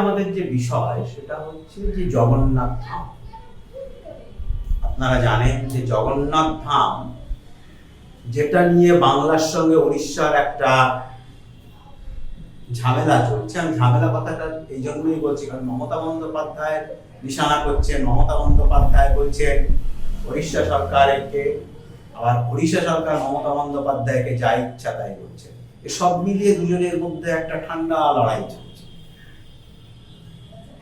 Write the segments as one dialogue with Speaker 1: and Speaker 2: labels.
Speaker 1: আমাদের যে বিষয় সেটা হচ্ছে যে জগন্নাথ ধাম। আপনারা জানেন যে জগন্নাথ ধাম যেটা নিয়ে বাংলার সঙ্গে উড়িষ্যার একটা ঝামেলা চলছে। আমি ঝামেলা কথাটা এই জন্যই বলছি, কারণ মমতা বন্দ্যোপাধ্যায় নিশানা করছেন, মমতা বন্দ্যোপাধ্যায় বলছেন উড়িষ্যা সরকার একে আবার উড়িষ্যা সরকার মমতা বন্দ্যোপাধ্যায়কে যা ইচ্ছা তাই করছে। সব মিলিয়ে দুজনের মধ্যে একটা ঠান্ডা লড়াই চলছে।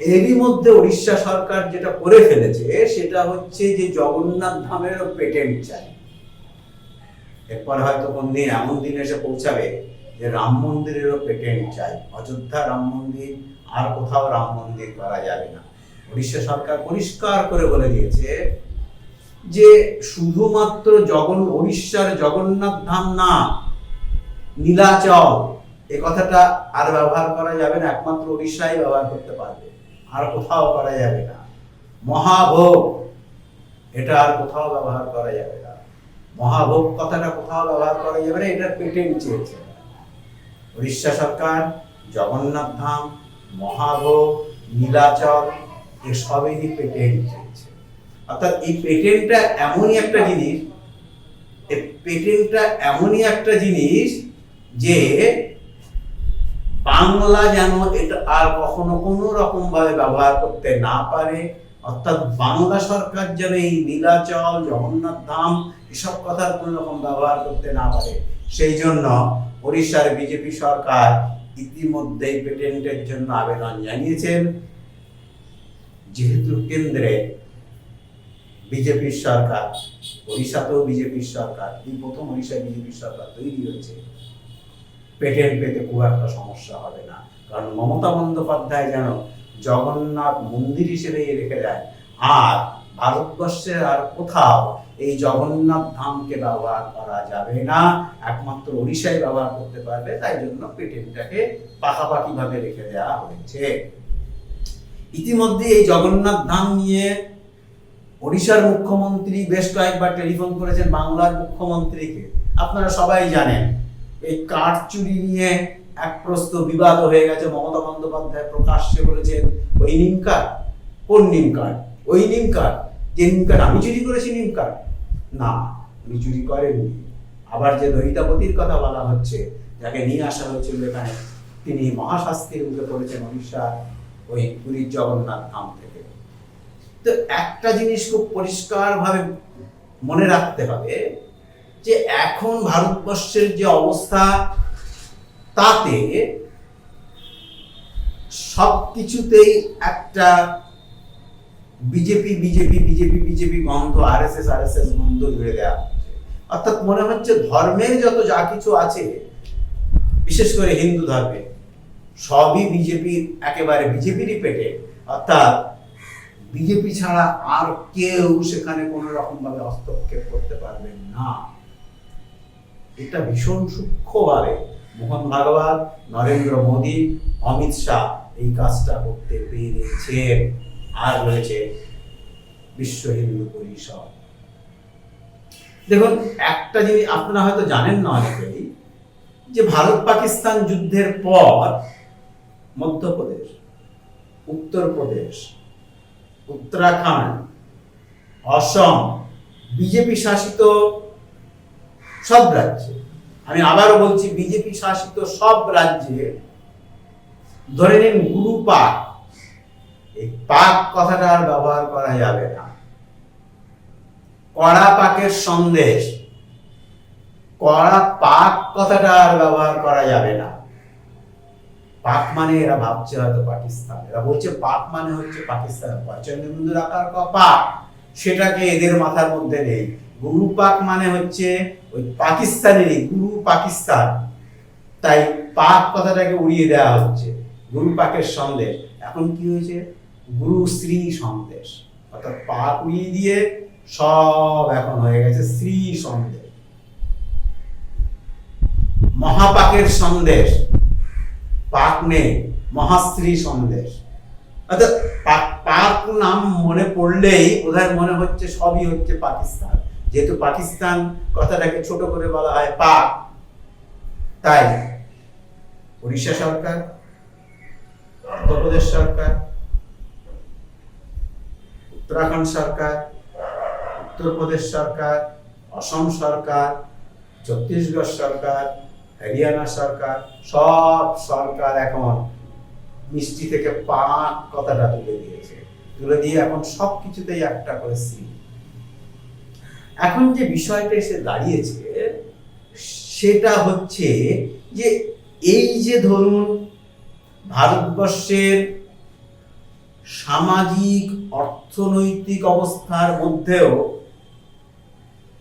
Speaker 1: এরই মধ্যে উড়িষ্যা সরকার যেটা করে ফেলেছে, সেটা হচ্ছে যে জগন্নাথ ধামেরও পেটেন্ট চাই। এরপর হয়তো কোন দিন, এমন দিন এসে পৌঁছাবে যে রাম মন্দিরেরও পেটেন্ট চাই। অযোধ্যা রাম মন্দির, আর কোথাও রাম মন্দির করা যাবে না। উড়িষ্যা সরকার পরিষ্কার করে বলে দিয়েছে যে শুধুমাত্র জগন উড়িষ্যার জগন্নাথ ধাম না, নীলাচল, এ কথাটা আর ব্যবহার করা যাবে না, একমাত্র উড়িষ্যাই ব্যবহার করতে পারবে। আর কোথাও করা যাবে না। মহাভোগ, এটা আর কোথাও ব্যবহার করা যাবে না। মহাভোগ কথাটা কোথাও ব্যবহার করা যাবে না, এটা পেটেন্ট চেয়েছে। উড়িষ্যা সরকার, জগন্নাথ ধাম, মহাভোগ, নীলাচল এসবেরই পেটেন্ট চেয়েছে। অর্থাৎ এই পেটেন্টটা এমনই একটা জিনিস পেটেন্টটা এমনই একটা জিনিস যে বাংলা যেন এটা আর কখনো কোনো রকম ভাবে ব্যবহার করতে না পারে, অর্থাৎ বাংলা সরকার যেন এই নীলাচল, জগন্নাথ ধাম এসব কথার কোনো রকম ব্যবহার করতে না পারে। সেই জন্য ওড়িশার বিজেপি সরকার ইতিমধ্যেই পেটেন্টের জন্য আবেদন জানিয়েছেন। যেহেতু কেন্দ্রে বিজেপির সরকার, ওড়িশাতেও বিজেপির সরকার, এই প্রথম ওড়িশায় বিজেপির সরকার তৈরি হয়েছে। পেটেন্ট পেতে খুব একটা সমস্যা হবে না। কারণ মমতা বন্দ্যোপাধ্যায় যেন জগন্নাথ মন্দির হিসেবে রেখে দেয়, আর ভারতবর্ষের আর কোথাও এই জগন্নাথ ধামকে ব্যবহার করা যাবে না। একমাত্র ওড়িশায় ব্যবহার করতে পারবে, তাই জন্য পেটেন্টটাকে পাকাপাকি ভাবে রেখে দেওয়া হয়েছে। ইতিমধ্যে এই জগন্নাথ ধাম নিয়ে ওড়িশার মুখ্যমন্ত্রী বেশ কয়েকবার টেলিফোন করেছেন বাংলার মুখ্যমন্ত্রীকে। আপনারা সবাই জানেন এই কাঠ চুরি নিয়ে এক প্রস্ত বিবাদ হয়ে গেছে। মমতা বন্দ্যোপাধ্যায় প্রকাশ্যে বলেছেন ওই নিম কাঠ কোন নিম কাঠ ওই নিম কাঠ যে নিম কাঠ আমি চুরি করেছি নিম কাঠ না, উনি চুরি করেননি। আবার যে দহিতাপতির কথা বলা হচ্ছে, যাকে নিয়ে আসা হয়েছিল এখানে, তিনি মহাশাস্তির মুখে পড়েছেন উড়িষ্যার ওই পুরীর জগন্নাথ ধাম থেকে। তো একটা জিনিস খুব পরিষ্কারভাবে মনে রাখতে হবে যে এখন ভারতবর্ষের যে অবস্থা, তাতে সব কিছুতেই একটা বিজেপি বিজেপি বিজেপি বিজেপি গন্ধ R S S R S S গন্ধ ধরে দেওয়া অর্থাৎ মনে হচ্ছে ধর্মের যত যা কিছু আছে, বিশেষ করে হিন্দু ধর্মে, সবই বিজেপির, একেবারে বিজেপিরই পেটে। অর্থাৎ বিজেপি ছাড়া আর কেউ সেখানে কোনো রকম ভাবে হস্তক্ষেপ করতে পারবেন না। এটা ভীষণ সূক্ষ্মভাবে মোহন ভাগবত, নরেন্দ্র মোদী, অমিত শাহ এই কাজটা করতে পেরেছেন। আর রয়েছে বিশ্ব হিন্দু পরিষদ। দেখুন, একটা জিনিস আপনারা হয়তো জানেন না অনেকেই, যে ভারত পাকিস্তান যুদ্ধের পর মধ্যপ্রদেশ, উত্তরপ্রদেশ, উত্তরাখণ্ড, অসম, বিজেপি শাসিত সব রাজ্যে। আমি আবারও বলছি, বিজেপি শাসিত সব রাজ্যে, ধরে নিন গুরু পাক, এই পাক কথাটা আর ব্যবহার করা যাবে না। কড়া পাকের সন্দেশ, কড়া পাক কথাটা আর ব্যবহার করা যাবে না। পাক মানে এরা ভাবছে হয়তো পাকিস্তান। এরা বলছে পাক মানে হচ্ছে পাকিস্তান। পয়চন্দ্র রাখার পাক সেটাকে এদের মাথার মধ্যে নেই। গুরু পাক মানে হচ্ছে ওই পাকিস্তানেরই, গুরু পাকিস্তান। তাই পাক কথাটাকে উড়িয়ে দেওয়া হচ্ছে। গুরু পাকের সন্দেশ। এখন কি হয়েছে? গুরু শ্রী সন্দেশ। অর্থাৎ পাক উড়িয়ে দিয়ে সব এখন হয়ে গেছে শ্রী সন্দেশ। মহাপাকের সন্দেশ। পাক নেই, মহাশ্রী সন্দেশ। অর্থাৎ পাক নাম মনে পড়লেই বোধহয় মনে হচ্ছে সবই হচ্ছে পাকিস্তান। যেহেতু পাকিস্তান কথাটাকে ছোট করে বলা হয় পাক, তাই উড়িষ্যা সরকার উত্তরপ্রদেশ সরকার, উত্তরাখণ্ড সরকার, উত্তরপ্রদেশ সরকার, অসম সরকার, ছত্তিশগড় সরকার, হরিয়ানা সরকার, সব সরকার এখন মিষ্টি থেকে পাক কথাটা তুলে দিয়েছে। তুলে দিয়ে এখন সব কিছুতেই একটা করে সি এখন যে বিষয়টা এসে দাঁড়িয়েছে, সেটা হচ্ছে যে এই যে ধরুন ভারতবর্ষের সামাজিক, অর্থনৈতিক অবস্থার মধ্যেও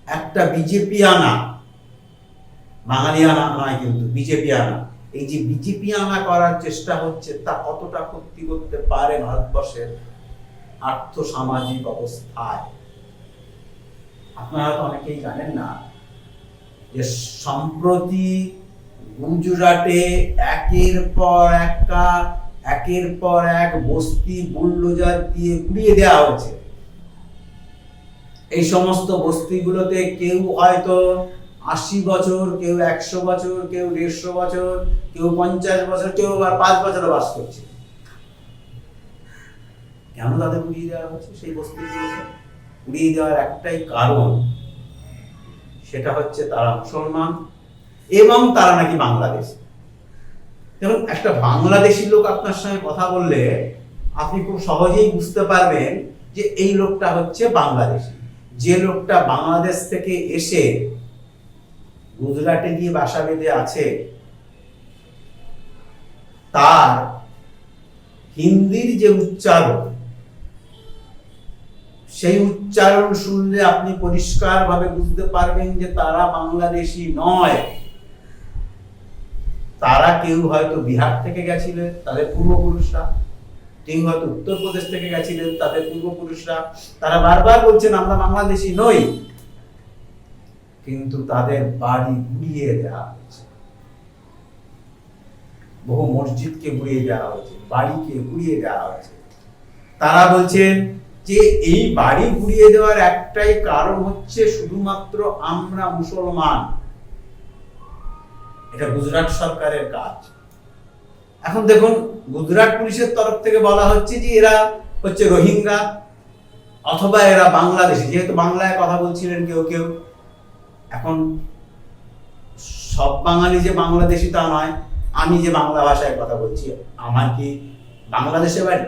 Speaker 1: একটা বিজেপি আনা, বাঙালি আনা নয় কিন্তু বিজেপি আনা, এই যে বিজেপি আনা করার চেষ্টা হচ্ছে, তা কতটা ক্ষতি করতে পারে ভারতবর্ষের আর্থ সামাজিক অবস্থায়? আপনারা তো অনেকেই জানেন না যে সম্প্রতি গুজরাটে একের পর একটা, একের পর এক বস্তি বুল্ডোজার দিয়ে গুড়িয়ে দেওয়া হয়েছে। এই সমস্ত বস্তিগুলোতে কেউ হয়তো আশি বছর, কেউ একশো বছর, কেউ দেড়শো বছর, কেউ পঞ্চাশ বছর, কেউ আবার পাঁচ বছরও বাস করছে। কেন তাদের উড়িয়ে দেওয়া হচ্ছে সেই বস্তিগুলোকে উড়িয়ে দেওয়ার একটাই কারণ, সেটা হচ্ছে তারা মুসলমান এবং তারা নাকি বাংলাদেশ। যেমন একটা বাংলাদেশি লোক আপনার সঙ্গে কথা বললে আপনি খুব সহজেই বুঝতে পারবেন যে এই লোকটা হচ্ছে বাংলাদেশি। যে লোকটা বাংলাদেশ থেকে এসে গুজরাটে গিয়ে বাসা বেঁধে আছে, তার হিন্দির যে উচ্চারণ সেই উচ্চারণ শুনলে আপনি পরিষ্কারভাবে বুঝতে পারবেন যে তারা বাংলাদেশি নয়। তারা কেউ হয়তো বিহার থেকে গেছিলেন তাদের পূর্বপুরুষরা। কেউ হয়তো উত্তরপ্রদেশ থেকে গেছিলেন তাদের পূর্বপুরুষরা। তারা বারবার বলছেন, আমরা বাংলাদেশি নই। কিন্তু তাদের বাড়ি গুড়িয়ে দেওয়া হয়েছে। বহু মসজিদকে গুড়িয়ে দেওয়া হয়েছে, বাড়িকে গুড়িয়ে দেওয়া হয়েছে। তারা বলছেন যে এই বাড়ি গুড়িয়ে দেওয়ার একটাই কারণ হচ্ছে শুধুমাত্র আমরা মুসলমান। এটা গুজরাট সরকারের কাজ। এখন দেখুন, গুজরাট পুলিশের তরফ থেকে বলা হচ্ছে যে এরা হচ্ছে রোহিঙ্গা অথবা এরা বাংলাদেশি। যেহেতু বাংলায় কথা বলছিলেন কেউ কেউ, এখন সব বাঙালি যে বাংলাদেশি তা নয়, আমি যে বাংলা ভাষায় কথা বলছি, আমার কি বাংলাদেশে বাড়ি?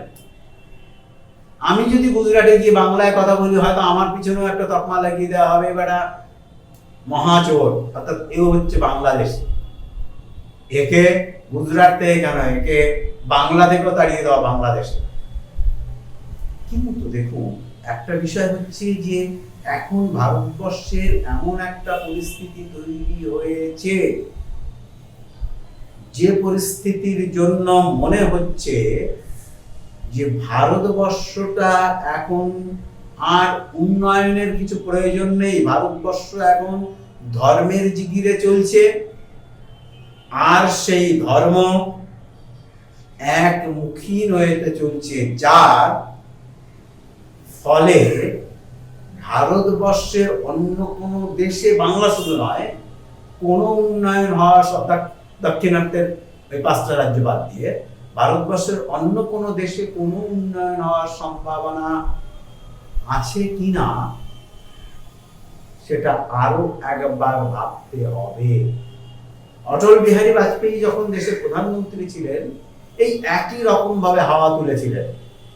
Speaker 1: আমি যদি গুজরাটে গিয়ে বাংলায় কথা বলি, হয়তো আমার পিছনেও একটা তকমা লাগিয়ে দেওয়া হবে, বেটা। মহাচোর অর্থাৎ এও হচ্ছে বাংলাদেশ। একে গুজরাট থেকে কেন? একে বাংলা থেকেও তাড়িয়ে দেওয়া বাংলাদেশে। কিন্তু দেখুন, একটা বিষয় হচ্ছে যে এখন ভারতবর্ষের এমন একটা পরিস্থিতি তৈরি হয়েছে, যে পরিস্থিতির জন্য মনে হচ্ছে যে ভারতবর্ষটা এখন আর উন্নয়নের কিছু প্রয়োজন নেই, ভারতবর্ষ এখন ধর্মের জিগিরে চলছে। আর সেই ধর্ম একমুখী হয়েতে চলছে, যার ফলে ভারতবর্ষের অন্য কোনো দেশে বাংলা শুধু নয়, কোনো উন্নয়ন হওয়া সব ওই পাঁচটা রাজ্য বাদ দিয়ে ভারতবর্ষের অন্য কোনো দেশে কোনো উন্নয়ন হওয়ার সম্ভাবনা আছে কি না সেটা আরও একবার ভাবতে হবে। অটল বিহারী বাজপেয়ী যখন দেশের প্রধানমন্ত্রী ছিলেন, এই একই রকম ভাবে হাওয়া তুলেছিলেন।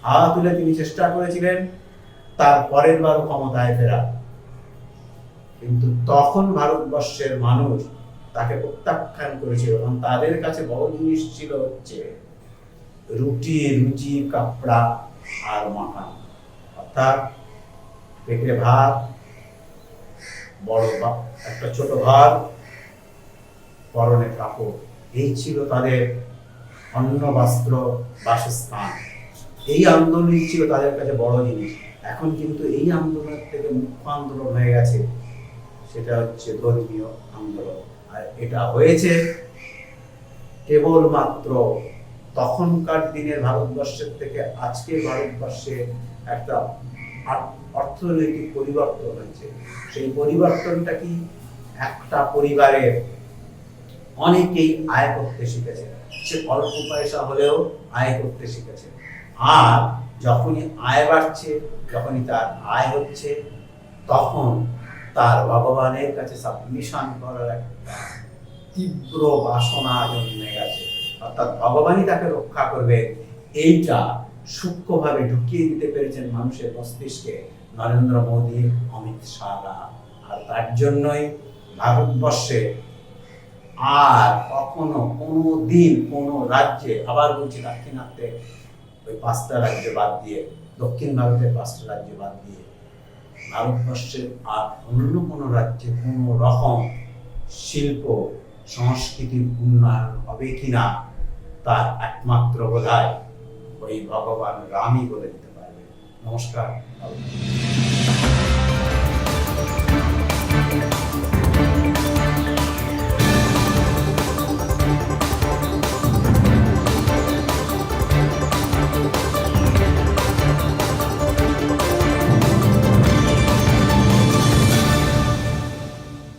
Speaker 1: হাওয়া তুলে তিনি চেষ্টা করেছিলেন তার পরের বার ক্ষমতায় ফেরা। কিন্তু তখন ভারতবর্ষের মানুষ তাকে প্রত্যাখ্যান করেছিল এবং তাদের কাছে বড় জিনিস ছিল হচ্ছে রুটি রুচি কাপড়া আর মাখান। অর্থাৎ পেটে ভাত, বড় একটা ছোট ঘর, পরনে কাপড়। এই ছিল তাদের অন্ন, বস্ত্র, বাসস্থান। এই আন্দোলনই ছিল তাদের কাছে বড় জিনিস। এখন কিন্তু এই আন্দোলনের থেকে মুখ্য আন্দোলন হয়ে গেছে, সেটা হচ্ছে ধর্মীয় আন্দোলন। আর এটা হয়েছে কেবলমাত্র তখনকার দিনের ভারতবর্ষের থেকে আজকের ভারতবর্ষে একটা অর্থনৈতিক পরিবর্তন হয়েছে। সেই পরিবর্তনটা কি? একটা পরিবারের অনেকেই আয় করতে শিখেছে। সে অল্প পয়সা হলেও আয় করতে শিখেছে। আর যখনই আয় বাড়ছে, যখনই তার আয় হচ্ছে, তখন তার ভগবানের কাছে সাবমিশন করার একটা তীব্র বাসনা জন্মে গেছে। অর্থাৎ ভগবানই তাকে রক্ষা করবে। এইটা সূক্ষ্মভাবে ঢুকিয়ে দিতে পেরেছেন মানুষের মস্তিষ্কে নরেন্দ্র মোদী, অমিত শাহরা। আর তার জন্যই ভারতবর্ষে আর কখনো কোনো দিন কোনো রাজ্যে, আবার বলছি দাক্ষিণাত্যে ওই পাঁচটা রাজ্য বাদ দিয়ে, দক্ষিণ ভারতের পাঁচটা রাজ্য বাদ দিয়ে, ভারতবর্ষের আর অন্য কোনো রাজ্যে কোনো রকম শিল্প, সংস্কৃতির উন্নয়ন হবে কিনা? তার একমাত্র বোধ ওই ভগবান রামই বলে দিতে পারবে। নমস্কার।